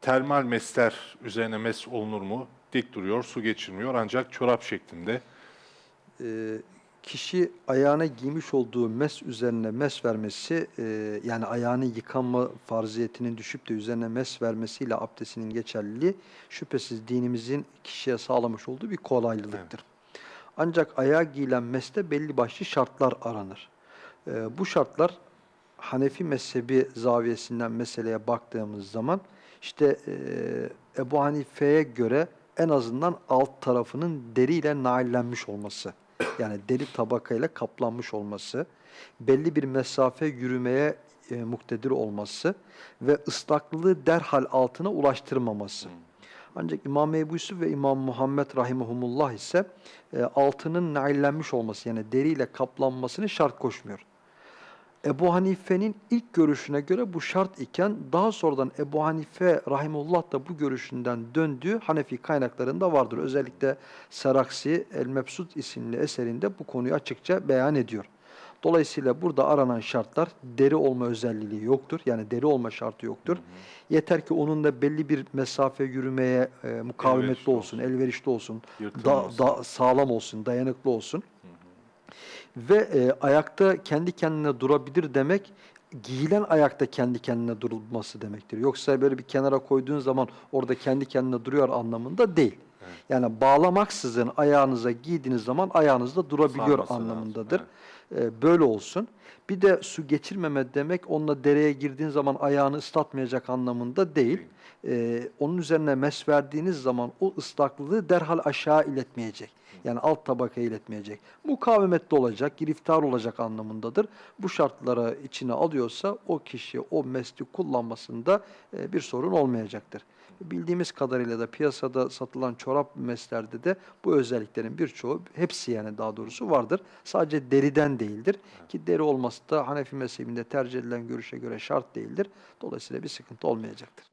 Termal mesler üzerine mes olunur mu? Dik duruyor, su geçirmiyor ancak çorap şeklinde. Ee, kişi ayağına giymiş olduğu mes üzerine mes vermesi e, yani ayağını yıkanma farziyetinin düşüp de üzerine mes vermesiyle abdestinin geçerliliği şüphesiz dinimizin kişiye sağlamış olduğu bir kolaylıktır. Ancak ayağa giyilen meste belli başlı şartlar aranır. Ee, bu şartlar Hanefi mezhebi zaviyesinden meseleye baktığımız zaman işte e, Ebu Hanife'ye göre en azından alt tarafının deriyle naillenmiş olması. Yani deri tabakayla kaplanmış olması, belli bir mesafe yürümeye e, muktedir olması ve ıslaklığı derhal altına ulaştırmaması. Ancak İmam Ebu Yusuf ve İmam Muhammed Rahimahumullah ise e, altının naillenmiş olması yani deriyle kaplanmasını şart koşmuyor. Ebu Hanife'nin ilk görüşüne göre bu şart iken daha sonradan Ebu Hanife rahimullah da bu görüşünden döndüğü Hanefi kaynaklarında vardır. Özellikle Seraksi El-Mebsut isimli eserinde bu konuyu açıkça beyan ediyor. Dolayısıyla burada aranan şartlar deri olma özelliği yoktur. Yani deri olma şartı yoktur. Yeter ki onun da belli bir mesafe yürümeye e, mukavemetli Elverişli olsun, elverişli olsun, da, da, sağlam olsun, dayanıklı olsun. Ve e, ayakta kendi kendine durabilir demek giyilen ayakta kendi kendine durulması demektir. Yoksa böyle bir kenara koyduğun zaman orada kendi kendine duruyor anlamında değil. Yani bağlamaksızın ayağınıza giydiğiniz zaman ayağınızda durabiliyor Sarması lazım, anlamındadır. E, böyle olsun. Bir de su geçirmeme demek onunla dereye girdiğin zaman ayağını ıslatmayacak anlamında değil. E, onun üzerine mes verdiğiniz zaman o ıslaklığı derhal aşağı iletmeyecek. Yani alt tabaka iletmeyecek. Mukavemetli olacak, giriftar olacak anlamındadır. Bu şartlara içine alıyorsa o kişi o mesli kullanmasında e, bir sorun olmayacaktır. Bildiğimiz kadarıyla da piyasada satılan çorap meslerde de bu özelliklerin birçoğu, hepsi yani daha doğrusu vardır. Sadece deriden değildir. Ki deri olması da Hanefi mezhebinde tercih edilen görüşe göre şart değildir. Dolayısıyla bir sıkıntı olmayacaktır.